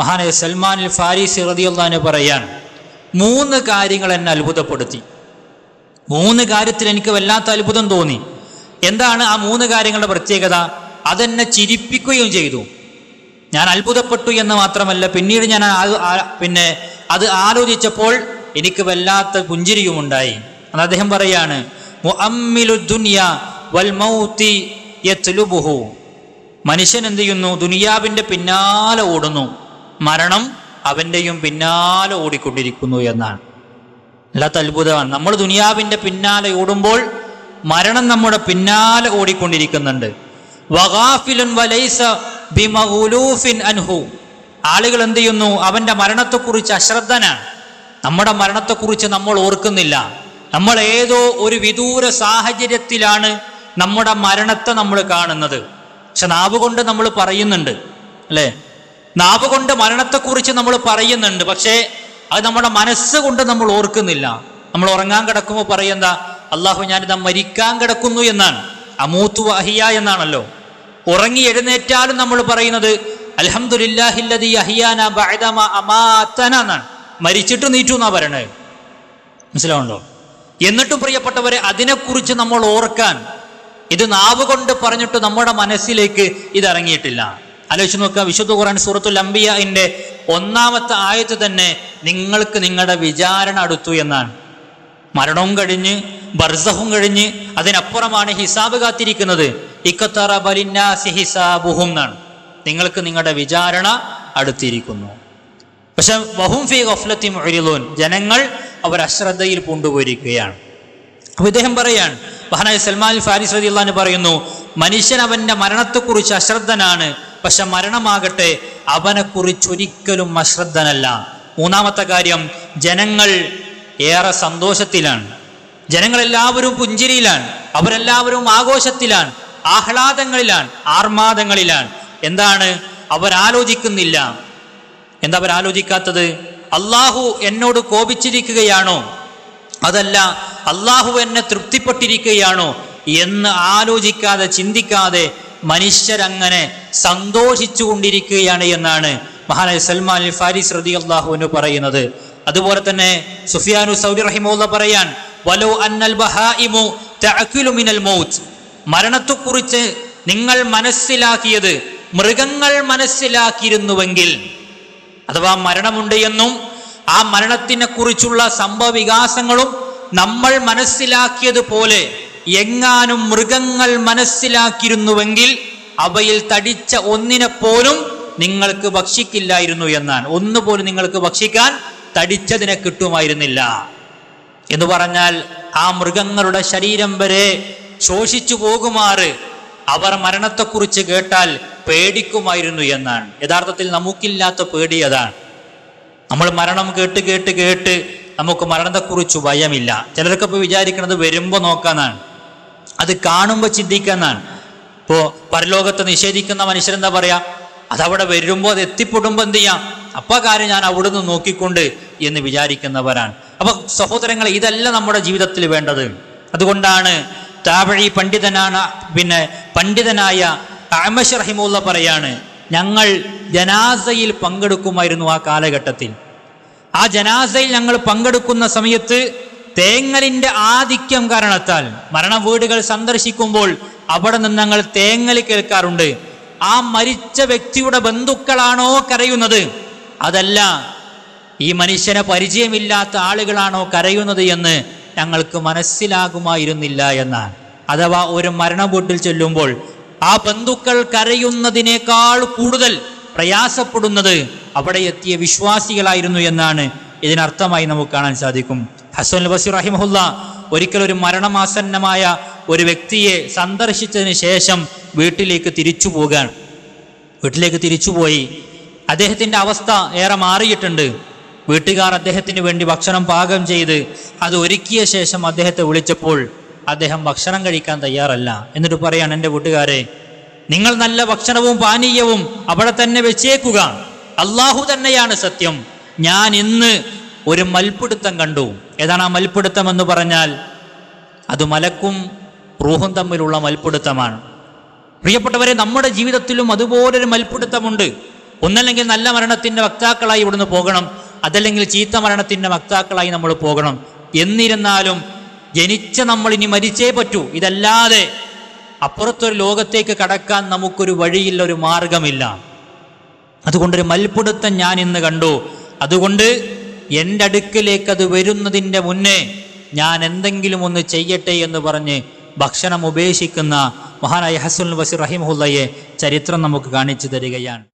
മഹാനായ സൽമാൻ അൽ ഫാരിസ് റതിയുള്ളഹാന് പറയാൻ മൂന്ന് കാര്യങ്ങൾ എന്നെ അത്ഭുതപ്പെടുത്തി. മൂന്ന് കാര്യത്തിൽ എനിക്ക് വല്ലാത്ത അത്ഭുതം തോന്നി. എന്താണ് ആ മൂന്ന് കാര്യങ്ങളുടെ പ്രത്യേകത? അതെന്നെ ചിരിപ്പിക്കുകയും ചെയ്തു. ഞാൻ അത്ഭുതപ്പെട്ടു എന്ന് മാത്രമല്ല പിന്നീട് ഞാൻ പിന്നെ അത് ആലോചിച്ചപ്പോൾ എനിക്ക് വല്ലാത്ത പുഞ്ചിരിയും ഉണ്ടായി. അത് അദ്ദേഹം പറയാണ് മനുഷ്യൻ എന്ത് ചെയ്യുന്നു? ദുനിയാവിന്റെ പിന്നാലെ ഓടുന്നു. മരണം അവന്റെയും പിന്നാലെ ഓടിക്കൊണ്ടിരിക്കുന്നു എന്നാണ്. അല്ലാത്ത അത്ഭുതമാണ്. നമ്മൾ ദുനിയാവിന്റെ പിന്നാലെ ഓടുമ്പോൾ മരണം നമ്മുടെ പിന്നാലെ ഓടിക്കൊണ്ടിരിക്കുന്നുണ്ട്. അൻഹു. ആളുകൾ എന്ത് ചെയ്യുന്നു? അവന്റെ മരണത്തെക്കുറിച്ച് അശ്രദ്ധനാണ്. നമ്മുടെ മരണത്തെക്കുറിച്ച് നമ്മൾ ഓർക്കുന്നില്ല. നമ്മൾ ഏതോ ഒരു വിദൂര സാഹചര്യത്തിലാണ് നമ്മുടെ മരണത്തെ നമ്മൾ കാണുന്നത്. പക്ഷെ നാവുകൊണ്ട് നമ്മൾ പറയുന്നുണ്ട് അല്ലേ? നാവ് കൊണ്ട് മരണത്തെക്കുറിച്ച് നമ്മൾ പറയുന്നുണ്ട്. പക്ഷേ അത് നമ്മുടെ മനസ്സുകൊണ്ട് നമ്മൾ ഓർക്കുന്നില്ല. നമ്മൾ ഉറങ്ങാൻ കിടക്കുമ്പോൾ പറയുന്ന അള്ളാഹു ഞാനിതാ മരിക്കാൻ കിടക്കുന്നു എന്നാണ്. അമൂത്തു അഹിയ എന്നാണല്ലോ. ഉറങ്ങി എഴുന്നേറ്റാലും നമ്മൾ പറയുന്നത് അലഹമുല്ലാഹില്ലതി അഹിയാന എന്നാണ്. മരിച്ചിട്ട് നീറ്റു എന്നാ പറയണേ? മനസ്സിലാവുണ്ടോ എന്നിട്ടും പ്രിയപ്പെട്ടവരെ അതിനെക്കുറിച്ച് നമ്മൾ ഓർക്കാൻ ഇത് നാവ് കൊണ്ട് പറഞ്ഞിട്ട് നമ്മുടെ മനസ്സിലേക്ക് ഇത് ഇറങ്ങിയിട്ടില്ല. ആലോചിച്ച് നോക്കുക. വിശുദ്ധ ഖുർആൻ സൂറത്തുൽ അംബിയന്റെ ഒന്നാമത്തെ ആയത്ത് തന്നെ നിങ്ങൾക്ക് നിങ്ങളുടെ വിചാരണ അടുത്തു എന്നാണ്. മരണവും കഴിഞ്ഞ് ബർസഹും കഴിഞ്ഞ് അതിനപ്പുറമാണ് ഹിസാബ് കാത്തിരിക്കുന്നത്. ഇക്കത്തറ ഹിസാബുഹും എന്നാണ്. നിങ്ങൾക്ക് നിങ്ങളുടെ വിചാരണ അടുത്തിരിക്കുന്നു. പക്ഷെ വഹും ഫി ഗഫ്ലത്തി മൊഴിലോൻ ജനങ്ങൾ അവർ അശ്രദ്ധയിൽ പൂണ്ടുപോയിരിക്കുകയാണ്. അപ്പൊ ഇദ്ദേഹം പറയാണ് മഹാനായ സൽമാൻ ഫാരിസ് റതി പറയുന്നു മനുഷ്യൻ അവന്റെ മരണത്തെക്കുറിച്ച് അശ്രദ്ധനാണ്. പക്ഷെ മരണമാകട്ടെ അവനെക്കുറിച്ച് ഒരിക്കലും അശ്രദ്ധനല്ല. മൂന്നാമത്തെ കാര്യം ജനങ്ങൾ ഏറെ സന്തോഷത്തിലാണ്. ജനങ്ങളെല്ലാവരും പുഞ്ചിരിയിലാണ്. അവരെല്ലാവരും ആഘോഷത്തിലാണ്. ആഹ്ലാദങ്ങളിലാണ്. ആർമാദങ്ങളിലാണ്. എന്താണ്? അവരാലോചിക്കുന്നില്ല. എന്താ അവർ ആലോചിക്കാത്തത് അള്ളാഹു എന്നോട് കോപിച്ചിരിക്കുകയാണോ? അതല്ല അള്ളാഹു എന്നെ തൃപ്തിപ്പെട്ടിരിക്കുകയാണോ എന്ന് ആലോചിക്കാതെ ചിന്തിക്കാതെ മനുഷ്യരങ്ങനെ സന്തോഷിച്ചു കൊണ്ടിരിക്കുകയാണ് എന്നാണ് മഹാനായ സൽമാൻ അൽ ഫാരിസ് റതി അള്ളാഹുവിന് പറയുന്നത്. അതുപോലെ തന്നെ സുഫിയാനു സൗദി റഹിമുള്ള പറയാൻ വലോ അന്നൽ മിനൽ മൗത്ത്. മരണത്തെക്കുറിച്ച് നിങ്ങൾ മനസ്സിലാക്കിയത് മൃഗങ്ങൾ മനസ്സിലാക്കിയിരുന്നുവെങ്കിൽ അഥവാ മരണമുണ്ട് എന്നും ആ മരണത്തിനെ കുറിച്ചുള്ള സംഭവ വികാസങ്ങളും നമ്മൾ മനസ്സിലാക്കിയതുപോലെ എങ്ങാനും മൃഗങ്ങൾ മനസ്സിലാക്കിയിരുന്നുവെങ്കിൽ അവയിൽ തടിച്ച ഒന്നിനെ പോലും നിങ്ങൾക്ക് ഭക്ഷിക്കില്ലായിരുന്നു എന്നാണ്. ഒന്നുപോലും നിങ്ങൾക്ക് ഭക്ഷിക്കാൻ തടിച്ചതിനെ കിട്ടുമായിരുന്നില്ല. എന്ന് പറഞ്ഞാൽ ആ മൃഗങ്ങളുടെ ശരീരം വരെ ശോഷിച്ചു പോകുമാറ് അവർ മരണത്തെക്കുറിച്ച് കേട്ടാൽ പേടിക്കുമായിരുന്നു എന്നാണ്. യഥാർത്ഥത്തിൽ നമുക്കില്ലാത്ത പേടി അതാണ്. നമ്മൾ മരണം കേട്ട് കേട്ട് കേട്ട് നമുക്ക് മരണത്തെക്കുറിച്ച് ഭയമില്ല. ഇപ്പോൾ വിചാരിക്കുന്നത് വരുമ്പോൾ നോക്കാന്നാണ് അത് കാണുമ്പോൾ ചിന്തിക്കാന്നാണ്. ഇപ്പോ പരലോകത്ത് നിഷേധിക്കുന്ന മനുഷ്യരെന്താ പറയാ? അതവിടെ വരുമ്പോൾ അത് എത്തിപ്പെടുമ്പോൾ എന്ത് ചെയ്യാം? അപ്പൊ കാര്യം ഞാൻ അവിടുന്ന് നോക്കിക്കൊണ്ട് എന്ന് വിചാരിക്കുന്നവരാണ്. അപ്പൊ സഹോദരങ്ങളെ ഇതല്ല നമ്മുടെ ജീവിതത്തിൽ വേണ്ടത്. അതുകൊണ്ടാണ് താവഴി പണ്ഡിതനാണ് പിന്നെ പണ്ഡിതനായ അഹമ്മദ് റഹിമുള്ള പറയാണ് ഞങ്ങൾ ജനാസയിൽ പങ്കെടുക്കുമായിരുന്നു ആ കാലഘട്ടത്തിൽ. ആ ജനാസയിൽ ഞങ്ങൾ പങ്കെടുക്കുന്ന സമയത്ത് തേങ്ങലിന്റെ ആധിക്യം കാരണത്താൽ മരണ വീടുകൾ സന്ദർശിക്കുമ്പോൾ അവിടെ നിന്ന് ഞങ്ങൾ തേങ്ങലി കേൾക്കാറുണ്ട്. ആ മരിച്ച വ്യക്തിയുടെ ബന്ധുക്കളാണോ കരയുന്നത്? അതല്ല ഈ മനുഷ്യനെ പരിചയമില്ലാത്ത ആളുകളാണോ കരയുന്നത് എന്ന് ഞങ്ങൾക്ക് മനസ്സിലാകുമായിരുന്നില്ല എന്നാണ്. അഥവാ ഒരു മരണ വീട്ടിൽ ചെല്ലുമ്പോൾ ആ ബന്ധുക്കൾ കരയുന്നതിനേക്കാൾ കൂടുതൽ പ്രയാസപ്പെടുന്നത് അവിടെ എത്തിയ വിശ്വാസികളായിരുന്നു എന്നാണ് ഇതിനർത്ഥമായി നമുക്ക് കാണാൻ സാധിക്കും. ഹസൻ ബസീർ റഹിമഹുല്ല ഒരിക്കൽ ഒരു മരണമാസന്നമായ ഒരു വ്യക്തിയെ സന്ദർശിച്ചതിന് ശേഷം വീട്ടിലേക്ക് തിരിച്ചു പോകാൻ വീട്ടിലേക്ക് തിരിച്ചുപോയി അദ്ദേഹത്തിന്റെ അവസ്ഥ ഏറെ മാറിയിട്ടുണ്ട്. വീട്ടുകാർ അദ്ദേഹത്തിന് വേണ്ടി ഭക്ഷണം പാകം ചെയ്ത് അത് ഒരുക്കിയ ശേഷം അദ്ദേഹത്തെ വിളിച്ചപ്പോൾ അദ്ദേഹം ഭക്ഷണം കഴിക്കാൻ തയ്യാറല്ല. എന്നിട്ട് പറയാണ് എന്റെ വീട്ടുകാരെ നിങ്ങൾ നല്ല ഭക്ഷണവും പാനീയവും അവിടെ തന്നെ വെച്ചേക്കുക. അള്ളാഹു തന്നെയാണ് സത്യം. ഞാൻ ഇന്ന് ഒരു മൽപ്പിടുത്തം കണ്ടു. ഏതാണ് ആ മൽപ്പിടുത്തം എന്ന് പറഞ്ഞാൽ അത് മലക്കും റൂഹും തമ്മിലുള്ള മൽപ്പിടുത്തമാണ് പ്രിയപ്പെട്ടവരെ നമ്മുടെ ജീവിതത്തിലും അതുപോലൊരു മൽപ്പിടുത്തമുണ്ട് ഒന്നല്ലെങ്കിൽ നല്ല മരണത്തിന്റെ വക്താക്കളായി ഇവിടുന്ന് പോകണം. അതല്ലെങ്കിൽ ചീത്ത മരണത്തിന്റെ വക്താക്കളായി നമ്മൾ പോകണം. എന്നിരുന്നാലും ജനിച്ച നമ്മൾ ഇനി മരിച്ചേ പറ്റൂ. ഇതല്ലാതെ അപ്പുറത്തൊരു ലോകത്തേക്ക് കടക്കാൻ നമുക്കൊരു വഴിയില്ല ഒരു മാർഗമില്ല. അതുകൊണ്ടൊരു മൽപ്പിടുത്തം ഞാൻ ഇന്ന് കണ്ടു. അതുകൊണ്ട് എന്റെ അടുക്കിലേക്ക് അത് വരുന്നതിന്റെ മുന്നേ ഞാൻ എന്തെങ്കിലും ഒന്ന് ചെയ്യട്ടെ എന്ന് പറഞ്ഞ് ഭക്ഷണം ഉപേക്ഷിക്കുന്ന മഹാനായ ഹസുൽ വസീർ റഹിമുല്ലയെ ചരിത്രം നമുക്ക് കാണിച്ചു തരികയാണ്.